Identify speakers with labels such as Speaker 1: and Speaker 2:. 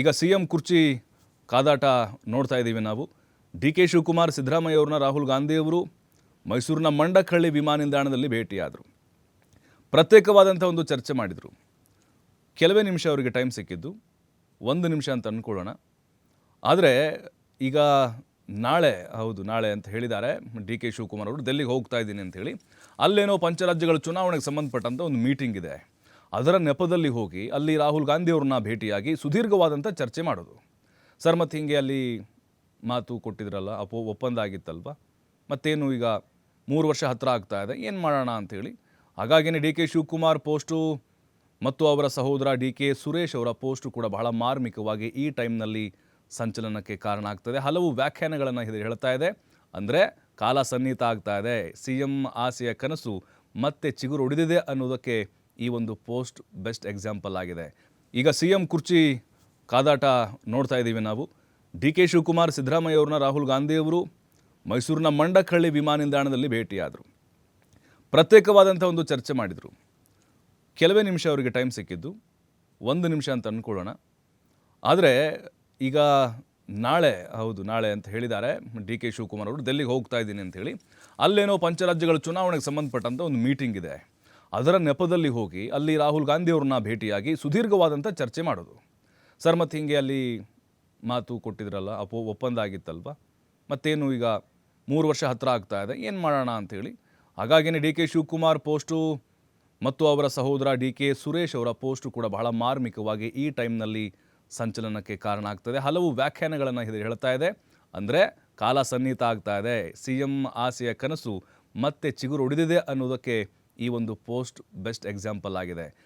Speaker 1: ಈಗ C M ಕುರ್ಚಿ ಕಾದಾಟ ನೋಡ್ತಾ ಇದ್ದೀವಿ ನಾವು. ಡಿ ಕೆ ಶಿವಕುಮಾರ್, ಸಿದ್ದರಾಮಯ್ಯ ಅವ್ರನ್ನ ರಾಹುಲ್ ಗಾಂಧಿಯವರು ಮೈಸೂರಿನ ಮಂಡಕಳ್ಳಿ ವಿಮಾನ ನಿಲ್ದಾಣದಲ್ಲಿ ಭೇಟಿಯಾದರು. ಪ್ರತ್ಯೇಕವಾದಂಥ ಒಂದು ಚರ್ಚೆ ಮಾಡಿದರು. ಕೆಲವೇ ನಿಮಿಷ ಅವರಿಗೆ ಟೈಮ್ ಸಿಕ್ಕಿದ್ದು. ಒಂದು ನಿಮಿಷ ಅಂತ ಅಂದ್ಕೊಳ್ಳೋಣ. ಆದರೆ ಈಗ ನಾಳೆ, ಹೌದು, ನಾಳೆ ಅಂತ ಹೇಳಿದ್ದಾರೆ ಡಿ ಕೆ ಶಿವಕುಮಾರ್ ಅವರು. ಡೆಲ್ಲಿಗೆ ಹೋಗ್ತಾ ಇದ್ದೀನಿ ಅಂತ ಹೇಳಿ. ಅಲ್ಲೇನೋ ಪಂಚರಾಜ್ಯಗಳ ಚುನಾವಣೆಗೆ ಸಂಬಂಧಪಟ್ಟಂಥ ಒಂದು ಮೀಟಿಂಗ್ ಇದೆ. ಅದರ ನೆಪದಲ್ಲಿ ಹೋಗಿ ಅಲ್ಲಿ ರಾಹುಲ್ ಗಾಂಧಿಯವ್ರನ್ನ ಭೇಟಿಯಾಗಿ ಸುದೀರ್ಘವಾದಂಥ ಚರ್ಚೆ ಮಾಡೋದು. ಸರ್ ಮತ್ತು ಹೀಗೆ ಅಲ್ಲಿ ಮಾತು ಕೊಟ್ಟಿದ್ರಲ್ಲ, ಅಪೋ ಒಪ್ಪಂದ ಆಗಿತ್ತಲ್ವ ಮತ್ತೇನು ಈಗ ಮೂರು ವರ್ಷ ಹತ್ತಿರ ಆಗ್ತಾ ಇದೆ, ಏನು ಮಾಡೋಣ ಅಂಥೇಳಿ ಹಾಗಾಗಿನೇ ಡಿ ಕೆ ಶಿವಕುಮಾರ್ ಪೋಸ್ಟು, ಮತ್ತು ಅವರ ಸಹೋದರ ಡಿ ಕೆ ಸುರೇಶ್ ಅವರ ಪೋಸ್ಟು ಕೂಡ ಬಹಳ ಮಾರ್ಮಿಕವಾಗಿ ಈ ಟೈಮ್ನಲ್ಲಿ ಸಂಚಲನಕ್ಕೆ ಕಾರಣ ಆಗ್ತದೆ. ಹಲವು ವ್ಯಾಖ್ಯಾನಗಳನ್ನು ಇದು ಹೇಳ್ತಾ ಇದೆ. ಅಂದರೆ ಕಾಲ ಸನ್ನಿಹಿತ ಆಗ್ತಾ ಇದೆ, ಸಿ ಎಂ ಆಸೆಯ ಕನಸು ಮತ್ತೆ ಚಿಗುರು ಉಡಿದಿದೆ ಅನ್ನೋದಕ್ಕೆ ಈ ಒಂದು ಪೋಸ್ಟ್ ಬೆಸ್ಟ್ ಎಕ್ಸಾಂಪಲ್ ಆಗಿದೆ. ಈಗ ಸಿ ಎಂ ಕುರ್ಚಿ ಕಾದಾಟ ನೋಡ್ತಾ ಇದ್ದೀವಿ ನಾವು. ಡಿ ಕೆ ಶಿವಕುಮಾರ್, ಸಿದ್ದರಾಮಯ್ಯ ಅವ್ರನ್ನ ರಾಹುಲ್ ಗಾಂಧಿಯವರು ಮೈಸೂರಿನ ಮಂಡಕಹಳ್ಳಿ ವಿಮಾನ ನಿಲ್ದಾಣದಲ್ಲಿ ಭೇಟಿಯಾದರು. ಪ್ರತ್ಯೇಕವಾದಂಥ ಒಂದು ಚರ್ಚೆ ಮಾಡಿದರು. ಕೆಲವೇ ನಿಮಿಷ ಅವರಿಗೆ ಟೈಮ್ ಸಿಕ್ಕಿದ್ದು. ಒಂದು ನಿಮಿಷ ಅಂತ ಅಂದ್ಕೊಳ್ಳೋಣ. ಆದರೆ ಈಗ ನಾಳೆ, ಹೌದು, ನಾಳೆ ಅಂತ ಹೇಳಿದ್ದಾರೆ ಡಿ ಕೆ ಶಿವಕುಮಾರ್ ಅವರು. ಡೆಲ್ಲಿಗೆ ಹೋಗ್ತಾ ಇದ್ದೀನಿ ಅಂತ ಹೇಳಿ. ಅಲ್ಲೇನೋ ಪಂಚರಾಜ್ಯಗಳ ಚುನಾವಣೆಗೆ ಸಂಬಂಧಪಟ್ಟಂಥ ಒಂದು ಮೀಟಿಂಗ್ ಇದೆ. ಅದರ ನೆಪದಲ್ಲಿ ಹೋಗಿ ಅಲ್ಲಿ ರಾಹುಲ್ ಗಾಂಧಿಯವ್ರನ್ನ ಭೇಟಿಯಾಗಿ ಸುದೀರ್ಘವಾದಂಥ ಚರ್ಚೆ ಮಾಡೋದು. ಸರ್ ಮತ್ತು ಹೀಗೆ ಅಲ್ಲಿ ಮಾತು ಕೊಟ್ಟಿದ್ರಲ್ಲ, ಅಪೋ ಒಪ್ಪಂದ ಆಗಿತ್ತಲ್ವ ಮತ್ತೇನು ಈಗ ಮೂರು ವರ್ಷ ಹತ್ತಿರ ಆಗ್ತಾ ಇದೆ, ಏನು ಮಾಡೋಣ ಅಂಥೇಳಿ ಹಾಗಾಗಿನೇ ಡಿ ಕೆ ಶಿವಕುಮಾರ್ ಪೋಸ್ಟು, ಮತ್ತು ಅವರ ಸಹೋದರ ಡಿ ಕೆ ಸುರೇಶ್ ಅವರ ಪೋಸ್ಟು ಕೂಡ ಬಹಳ ಮಾರ್ಮಿಕವಾಗಿ ಈ ಟೈಮ್ನಲ್ಲಿ ಸಂಚಲನಕ್ಕೆ ಕಾರಣ ಆಗ್ತದೆ. ಹಲವು ವ್ಯಾಖ್ಯಾನಗಳನ್ನು ಇದು ಹೇಳ್ತಾ ಇದೆ. ಅಂದರೆ ಕಾಲ ಸನ್ನಿಹಿತ ಆಗ್ತಾ ಇದೆ, ಸಿ ಎಂ ಆಸೆಯ ಕನಸು ಮತ್ತೆ ಚಿಗುರು ಹೊಡೆದಿದೆ ಅನ್ನೋದಕ್ಕೆ ಈ ಒಂದು ಪೋಸ್ಟ್ ಬೆಸ್ಟ್ ಎಕ್ಸಾಂಪಲ್ ಆಗಿದೆ.